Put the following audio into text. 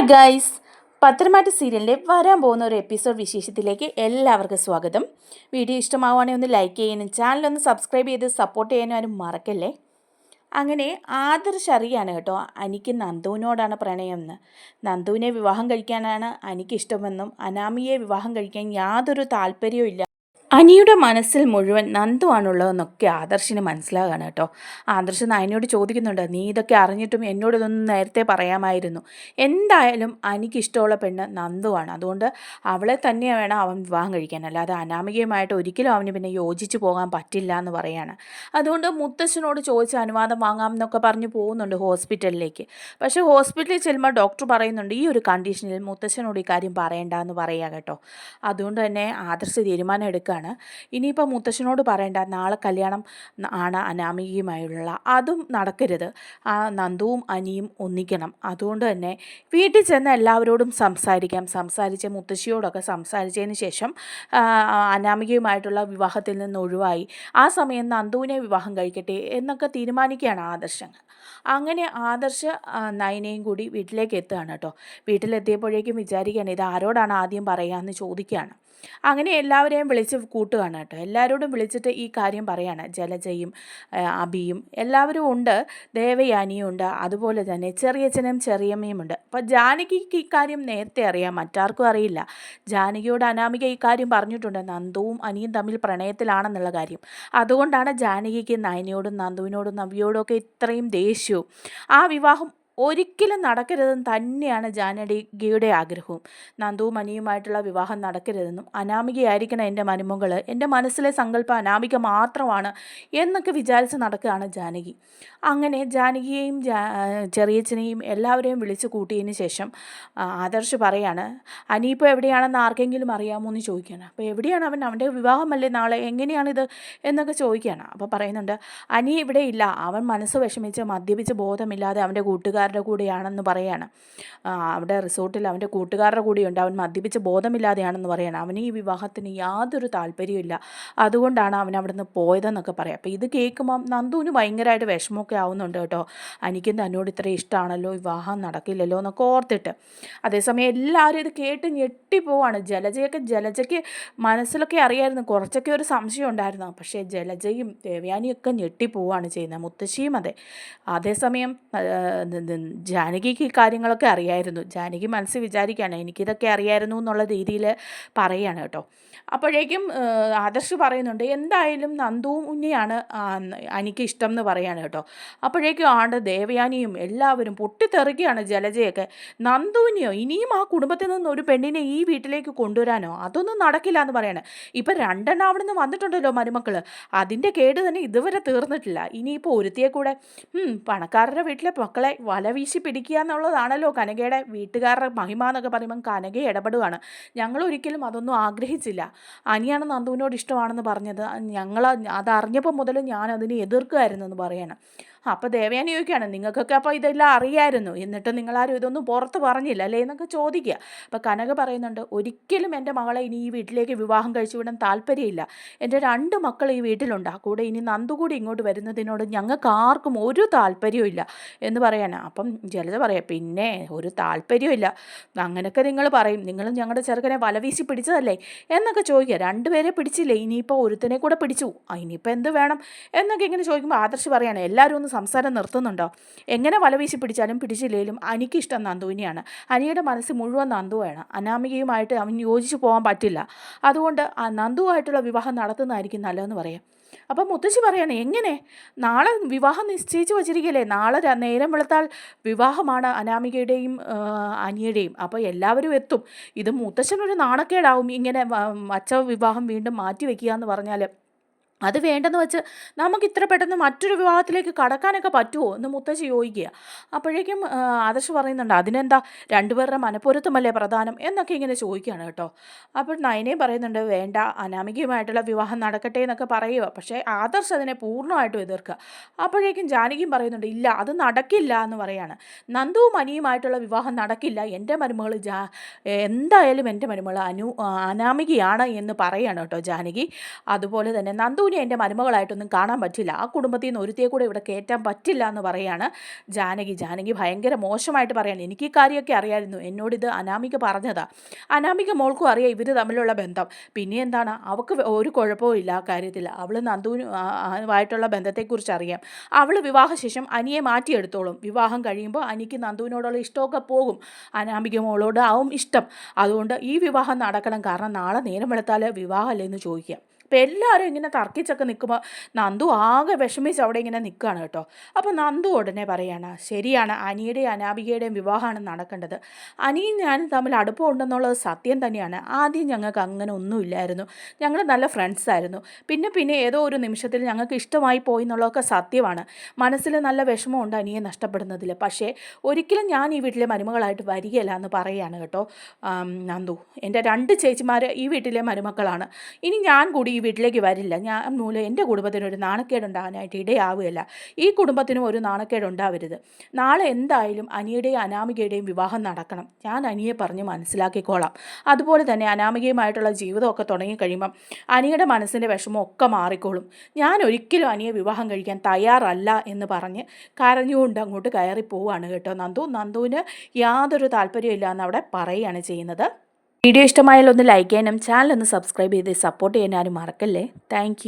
Hi guys പത്തനംമാറ്റ സീരിയലിന്റെ വരാൻ പോകുന്ന ഒരു എപ്പിസോഡ് വിശേഷത്തിലേക്ക് എല്ലാവർക്കും സ്വാഗതം. വീഡിയോ ഇഷ്ടമാവുകയാണെങ്കിൽ ഒന്ന് ലൈക്ക് ചെയ്യാനും ചാനലൊന്ന് സബ്സ്ക്രൈബ് ചെയ്ത് സപ്പോർട്ട് ചെയ്യാനും ആരും മറക്കല്ലേ? അങ്ങനെ ആദർശ് അറിയാണ് കേട്ടോ. അനിക്ക് നന്ദുവിനോടാണ് പ്രണയം എന്ന്. നന്ദുവിനെ വിവാഹം കഴിക്കാനാണ് അനിക്ക് ഇഷ്ടമെന്നും അനാമിയെ വിവാഹം കഴിക്കാൻ യാതൊരു താല്പര്യവും അനിയുടെ മനസ്സിൽ മുഴുവൻ നന്ദു നന്ദുവാണുള്ളതെന്നൊക്കെ ആദർശിന് മനസ്സിലാകാണ് കേട്ടോ. ആദർശ് നയനോട് ചോദിക്കുന്നുണ്ട് നീ ഇതൊക്കെ അറിഞ്ഞിട്ടും എന്നോട് ഇതൊന്നും നേരത്തെ പറയാമായിരുന്നു. എന്തായാലും അനിക്ക് ഇഷ്ടമുള്ള പെണ്ണ് നന്ദുവാണ് അതുകൊണ്ട് അവളെ തന്നെ വേണം അവൻ വിവാഹം കഴിക്കാൻ. അല്ലാതെ അനാമികയുമായിട്ട് ഒരിക്കലും അവന് പിന്നെ യോജിച്ച് പോകാൻ പറ്റില്ല എന്ന് പറയാണ്. അതുകൊണ്ട് മുത്തശ്ശനോട് ചോദിച്ച് അനുവാദം വാങ്ങാം എന്നൊക്കെ പറഞ്ഞ് പോകുന്നുണ്ട് ഹോസ്പിറ്റലിലേക്ക്. പക്ഷേ ഹോസ്പിറ്റലിൽ ചെല്ലുമ്പോൾ ഡോക്ടർ പറയുന്നുണ്ട് ഈ ഒരു കണ്ടീഷനിൽ മുത്തശ്ശനോട് ഇക്കാര്യം കാര്യം പറയണ്ട എന്ന് പറയാം കേട്ടോ. അതുകൊണ്ട് തന്നെ ആദർശ് തീരുമാനം എടുക്കുകയാണ് ഇനിയിപ്പോൾ മുത്തശ്ശനോട് പറയേണ്ട നാളെ കല്യാണം ആണ് അനാമികയുമായുള്ള. അതും നടക്കരുത്. ആ നന്ദുവും അനിയും ഒന്നിക്കണം. അതുകൊണ്ട് തന്നെ വീട്ടിൽ ചെന്ന് എല്ലാവരോടും സംസാരിക്കാം. സംസാരിച്ച് മുത്തശ്ശിയോടൊക്കെ സംസാരിച്ചതിന് ശേഷം അനാമികയുമായിട്ടുള്ള വിവാഹത്തിൽ നിന്ന് ഒഴിവായി. ആ സമയം നന്ദുവിനെ വിവാഹം കഴിക്കട്ടെ എന്നൊക്കെ തീരുമാനിക്കുകയാണ് ആദർശങ്ങൾ. അങ്ങനെ ആദർശ നയനയും കൂടി വീട്ടിലേക്ക് എത്തുകയാണ് കേട്ടോ. വീട്ടിലെത്തിയപ്പോഴേക്കും വിചാരിക്കുകയാണ് ഇത് ആരോടാണ് ആദ്യം പറയുക എന്ന് ചോദിക്കുകയാണ്? അങ്ങനെ എല്ലാവരെയും വിളിച്ച് കൂട്ടുകയാണ് കേട്ടോ. എല്ലാവരോടും വിളിച്ചിട്ട് ഈ കാര്യം പറയാണ്. ജലജയും അബിയും എല്ലാവരും ഉണ്ട്. ദേവയാനിയും ഉണ്ട്. അതുപോലെ തന്നെ ചെറിയച്ഛനും ചെറിയമ്മയും ഉണ്ട്. അപ്പോൾ ജാനകിക്ക് ഈ കാര്യം നേരത്തെ അറിയാം. മറ്റാർക്കും അറിയില്ല. ജാനകിയോട് അനാമിക ഈ കാര്യം പറഞ്ഞിട്ടുണ്ട്. നന്ദുവും അനിയും തമ്മിൽ പ്രണയത്തിലാണെന്നുള്ള കാര്യം. അതുകൊണ്ടാണ് ജാനകിക്ക് നയനയോടും നന്ദുവിനോടും നവിയോടും ഒക്കെ ഇത്രയും ദേഷ്യവും. ആ വിവാഹം ഒരിക്കലും നടക്കരുതെന്ന് തന്നെയാണ് ജാനകിയുടെ ആഗ്രഹവും. നന്ദുവും മനിയുമായിട്ടുള്ള വിവാഹം നടക്കരുതെന്നും അനാമികയായിരിക്കണം എന്റെ മരുമകൾ എന്റെ മനസ്സിലെ സങ്കല്പം അനാമിക മാത്രമാണ് എന്നൊക്കെ വിചാരിച്ച് നടക്കുകയാണ് ജാനകി. അങ്ങനെ ജാനകിയെയും ചെറിയച്ഛനെയും എല്ലാവരെയും വിളിച്ച് കൂട്ടിയതിന് ശേഷം ആദർശ് പറയാണ് അനിയിപ്പോൾ എവിടെയാണെന്ന് ആർക്കെങ്കിലും അറിയാമോ എന്ന് ചോദിക്കുകയാണ്. അപ്പോൾ എവിടെയാണ് അവൻ? അവന്റെ വിവാഹമല്ലേ നാളെ? എങ്ങനെയാണിത്? എന്നൊക്കെ ചോദിക്കുകയാണ്. അപ്പോൾ പറയുന്നുണ്ട് അനി ഇവിടെ ഇല്ല. അവൻ മനസ്സ് വിഷമിച്ച് മദ്യപിച്ച് ബോധമില്ലാതെ അവന്റെ കൂട്ടുകാരുടെ കൂടെയാണെന്ന് പറയാണ്. അവിടെ റിസോർട്ടിൽ അവന്റെ കൂട്ടുകാരുടെ കൂടെയുണ്ട്. അവൻ മദ്യപിച്ച് ബോധമില്ലാതെയാണെന്ന് പറയാണ്. അവന് ഈ വിവാഹത്തിന് യാതൊരു താല്പര്യമില്ല അതുകൊണ്ടാണ് അവൻ അവിടെ നിന്ന് പോയതെന്നൊക്കെ പറയാം. അപ്പോൾ ഇത് കേൾക്കുമ്പം നന്ദുവിന് ഭയങ്കരമായിട്ട് വിഷമമൊക്കെ ആവുന്നുണ്ട് കേട്ടോ. എനിക്കും തന്നോട് ഇത്ര ഇഷ്ടമാണല്ലോ വിവാഹം നടക്കില്ലല്ലോ എന്നൊക്കെ ഓർത്തിട്ട്. അതേസമയം എല്ലാവരും ഇത് കേട്ട് ഞെട്ടിപ്പോവാണ്. ജലജയൊക്കെ ജലജയ്ക്ക് മനസ്സിലൊക്കെ അറിയായിരുന്നു. കുറച്ചൊക്കെ ഒരു സംശയം ഉണ്ടായിരുന്നു. പക്ഷേ ജലജയും ദേവയാനിയൊക്കെ ഞെട്ടിപ്പോവാണ് ചെയ്യുന്നത്. മുത്തശ്ശിയും അതെ. അതേസമയം ജാനകിക്ക് കാര്യങ്ങളൊക്കെ അറിയായിരുന്നു. ജാനകി മനസ്സിൽ വിചാരിക്കുകയാണ് എനിക്കിതൊക്കെ അറിയായിരുന്നു എന്നുള്ള രീതിയിൽ പറയുകയാണ് കേട്ടോ. അപ്പോഴേക്കും ആദർശ് പറയുന്നുണ്ട് എന്തായാലും നന്ദുവും ഉണ്ണിയാണ് അനിക്ക് ഇഷ്ടം എന്ന് പറയാണ് കേട്ടോ. അപ്പോഴേക്കും ആണ്ട് ദേവയാനിയും എല്ലാവരും പൊട്ടിത്തെറിക്കുകയാണ് ജലജയൊക്കെ. നന്ദുവിനെയോ ഇനിയും ആ കുടുംബത്തിൽ നിന്ന് ഒരു പെണ്ണിനെ ഈ വീട്ടിലേക്ക് കൊണ്ടുവരാനോ? അതൊന്നും നടക്കില്ല എന്ന് പറയണേ. ഇപ്പം രണ്ടെണ്ണം അവിടെ നിന്ന് വന്നിട്ടുണ്ടല്ലോ മരുമക്കൾ അതിന്റെ കേട് തന്നെ ഇതുവരെ തീർന്നിട്ടില്ല. ഇനിയിപ്പോൾ ഒരുത്തിയെ കൂടെ പണക്കാരുടെ വീട്ടിലെ മക്കളെ വല വീശി പിടിക്കുക എന്നുള്ളതാണല്ലോ കനകയുടെ വീട്ടുകാരുടെ മഹിമ എന്നൊക്കെ പറയുമ്പം കനക ഇടപെടുകയാണ് ഞങ്ങൾ ഒരിക്കലും അതൊന്നും ആഗ്രഹിച്ചില്ല. അനിയാണ് നന്ദുവിനോട് ഇഷ്ടമാണെന്ന് പറഞ്ഞത്. ഞങ്ങൾ അതറിഞ്ഞപ്പോൾ മുതൽ ഞാൻ അതിനെ എതിർക്കുമായിരുന്നു എന്ന് പറയണം. അപ്പോൾ ദേവയാനി ചോദിക്കുകയാണ് നിങ്ങൾക്കൊക്കെ അപ്പോൾ ഇതെല്ലാം അറിയായിരുന്നു. എന്നിട്ട് നിങ്ങളാരും ഇതൊന്നും പുറത്ത് പറഞ്ഞില്ല അല്ലേ? എന്നൊക്കെ ചോദിക്കുക. അപ്പോൾ കനക പറയുന്നുണ്ട് ഒരിക്കലും എന്റെ മകളെ ഇനി ഈ വീട്ടിലേക്ക് വിവാഹം കഴിച്ചു വിടാൻ താല്പര്യമില്ല. എന്റെ രണ്ട് മക്കൾ ഈ വീട്ടിലുണ്ട്. ആ കൂടെ ഇനി നന്ദുകൂടി ഇങ്ങോട്ട് വരുന്നതിനോട് ഞങ്ങൾക്ക് ആർക്കും ഒരു താല്പര്യവും ഇല്ല എന്ന് പറയാനാണ് അപ്പം ജലജ പറയാം പിന്നെ ഒരു താല്പര്യമില്ല അങ്ങനെയൊക്കെ നിങ്ങൾ പറയും. നിങ്ങൾ ഞങ്ങളുടെ ചെറുക്കനെ വലവീശി പിടിച്ചതല്ലേ? എന്നൊക്കെ ചോദിക്കുക. രണ്ടുപേരെ പിടിച്ചില്ലേ? ഇനിയിപ്പോൾ ഒരുത്തനെ കൂടെ പിടിച്ചു. ഇനിയിപ്പോൾ എന്ത് വേണം? എന്നൊക്കെ ഇങ്ങനെ ചോദിക്കുമ്പോൾ ആദർശ് പറയാണ് എല്ലാവരും ഒന്ന് സംസാരം നിർത്തുന്നുണ്ടോ? എങ്ങനെ വലവീശി പിടിച്ചാലും പിടിച്ചില്ലെങ്കിലും അനിക്കിഷ്ടം നന്ദുവിനെയാണ്. അനിയുടെ മനസ്സ് മുഴുവൻ നന്ദുവാണ്. അനാമികയുമായിട്ട് അവൻ യോജിച്ചു പോകാൻ പറ്റില്ല. അതുകൊണ്ട് ആ നന്ദുവായിട്ടുള്ള വിവാഹം നടത്തുന്നതായിരിക്കും നല്ലതെന്ന് പറയാം. അപ്പം മുത്തശ്ശി പറയാണ് എങ്ങനെ? നാളെ വിവാഹം നിശ്ചയിച്ച് വച്ചിരിക്കല്ലേ? നാളെ നേരം വെളുത്താൽ വിവാഹമാണ് അനാമികയുടെയും അനിയുടെയും. അപ്പോൾ എല്ലാവരും എത്തും. ഇത് മുത്തശ്ശനൊരു നാണക്കേടാവും. ഇങ്ങനെ അച്ഛ വിവാഹം വീണ്ടും മാറ്റി വയ്ക്കുക എന്ന് പറഞ്ഞാൽ അത് വേണ്ടെന്ന് വെച്ച് നമുക്ക് ഇത്ര പെട്ടെന്ന് മറ്റൊരു വിവാഹത്തിലേക്ക് കടക്കാനൊക്കെ പറ്റുമോ എന്ന് മുത്തശ്ശി ചോദിക്കുക. അപ്പോഴേക്കും ആദർശ് പറയുന്നുണ്ട് അതിനെന്താ? രണ്ടുപേരുടെ മനപ്പൊരുത്തമല്ലേ പ്രധാനം? എന്നൊക്കെ ഇങ്ങനെ ചോദിക്കുകയാണ് കേട്ടോ. അപ്പോൾ നയനയും പറയുന്നുണ്ട് വേണ്ട അനാമികയുമായിട്ടുള്ള വിവാഹം നടക്കട്ടെ എന്നൊക്കെ പറയുക. പക്ഷേ ആദർശ് അതിനെ പൂർണമായിട്ടും എതിർക്കുക. അപ്പോഴേക്കും ജാനകിയും പറയുന്നുണ്ട് ഇല്ല അത് നടക്കില്ല എന്ന് പറയാണ്. നന്ദുവും അനിയുമായിട്ടുള്ള വിവാഹം നടക്കില്ല. എന്റെ മരുമകൾ ജാ എന്തായാലും എന്റെ മരുമകൾ അനു അനാമികയാണ് എന്ന് പറയുകയാണ് കേട്ടോ ജാനകി. അതുപോലെ തന്നെ നന്ദു നന്ദുവിനെ എന്റെ മരുമകളായിട്ടൊന്നും കാണാൻ പറ്റില്ല. ആ കുടുംബത്തിൽ നിന്ന് ഒരുത്തിയെ കൂടെ ഇവിടെ കയറ്റാൻ പറ്റില്ല എന്ന് പറയാണ് ജാനകി. ജാനകി ഭയങ്കര മോശമായിട്ട് പറയാണ്. എനിക്ക് ഈ കാര്യമൊക്കെ അറിയായിരുന്നു. എന്നോടിത് അനാമിക പറഞ്ഞതാ. അനാമിക മോൾക്കും അറിയാം ഇവർ തമ്മിലുള്ള ബന്ധം. പിന്നെ എന്താണ്? അവൾക്ക് ഒരു കുഴപ്പവും ഇല്ല ആ കാര്യത്തിൽ. അവൾ നന്ദുവിനുമായിട്ടുള്ള ബന്ധത്തെക്കുറിച്ച് അറിയാം. അവൾ വിവാഹശേഷം അനിയെ മാറ്റിയെടുത്തോളും. വിവാഹം കഴിയുമ്പോൾ അനിക്ക് നന്ദുവിനോടുള്ള ഇഷ്ടമൊക്കെ പോകും. അനാമിക മോളോട് ആവും ഇഷ്ടം. അതുകൊണ്ട് ഈ വിവാഹം നടക്കണം. കാരണം നാളെ നേരം വെളുത്താൽ വിവാഹമല്ലേ എന്ന് ചോദിക്കാം. അപ്പോൾ എല്ലാവരും ഇങ്ങനെ തർക്കിച്ചൊക്കെ നിൽക്കുമ്പോൾ നന്ദു ആകെ വിഷമിച്ച് അവിടെ ഇങ്ങനെ നിൽക്കുകയാണ് കേട്ടോ. അപ്പോൾ നന്ദു ഉടനെ പറയാണ് ശരിയാണ് അനിയുടെയും അനാപികയുടെയും വിവാഹമാണ് നടക്കേണ്ടത്. അനിയും ഞാനും തമ്മിൽ അടുപ്പമുണ്ടെന്നുള്ളത് സത്യം തന്നെയാണ്. ആദ്യം ഞങ്ങൾക്ക് അങ്ങനെ ഒന്നുമില്ലായിരുന്നു ഞങ്ങൾ നല്ല ഫ്രണ്ട്സ് ആയിരുന്നു. പിന്നെ പിന്നെ ഏതോ ഒരു നിമിഷത്തിൽ ഞങ്ങൾക്ക് ഇഷ്ടമായി പോയി എന്നുള്ളതൊക്കെ സത്യമാണ്. മനസ്സിൽ നല്ല വിഷമമുണ്ട് അനിയെ നഷ്ടപ്പെടുന്നതിൽ. പക്ഷേ ഒരിക്കലും ഞാൻ ഈ വീട്ടിലെ മരുമകളായിട്ട് വരികയില്ല എന്ന് പറയുകയാണ് കേട്ടോ നന്ദു. എന്റെ രണ്ട് ചേച്ചിമാർ ഈ വീട്ടിലെ മരുമക്കളാണ്. ഇനി ഞാൻ കൂടി വീട്ടിലേക്ക് വരില്ല. ഞാൻ മൂലം എന്റെ കുടുംബത്തിന് ഒരു നാണക്കേടുണ്ടാകാനായിട്ട് ഇടയാവുകയില്ല. ഈ കുടുംബത്തിനും ഒരു നാണക്കേടുണ്ടാവരുത് നാളെ എന്തായാലും അനിയുടെയും അനാമികയുടെയും വിവാഹം നടക്കണം. ഞാൻ അനിയെ പറഞ്ഞ് മനസ്സിലാക്കിക്കോളാം. അതുപോലെ തന്നെ അനാമികയുമായിട്ടുള്ള ജീവിതമൊക്കെ തുടങ്ങിക്കഴിയുമ്പം അനിയുടെ മനസ്സിന്റെ വിഷമം ഒക്കെ മാറിക്കോളും. ഞാൻ ഒരിക്കലും അനിയെ വിവാഹം കഴിക്കാൻ തയ്യാറല്ല എന്ന് പറഞ്ഞ് കരഞ്ഞുകൊണ്ട് അങ്ങോട്ട് കയറി പോവുകയാണ് കേട്ടോ നന്ദു. നന്ദുവിന് യാതൊരു താല്പര്യമില്ല എന്ന് അവിടെ പറയുകയാണ് ചെയ്യുന്നത്. വീഡിയോ ഇഷ്ടമായാൽ ഒന്ന് ലൈക്ക് ചെയ്യാനും ചാനൽ ഒന്ന് സബ്സ്ക്രൈബ് ചെയ്ത് സപ്പോർട്ട് ചെയ്യാനും മറക്കല്ലേ? താങ്ക്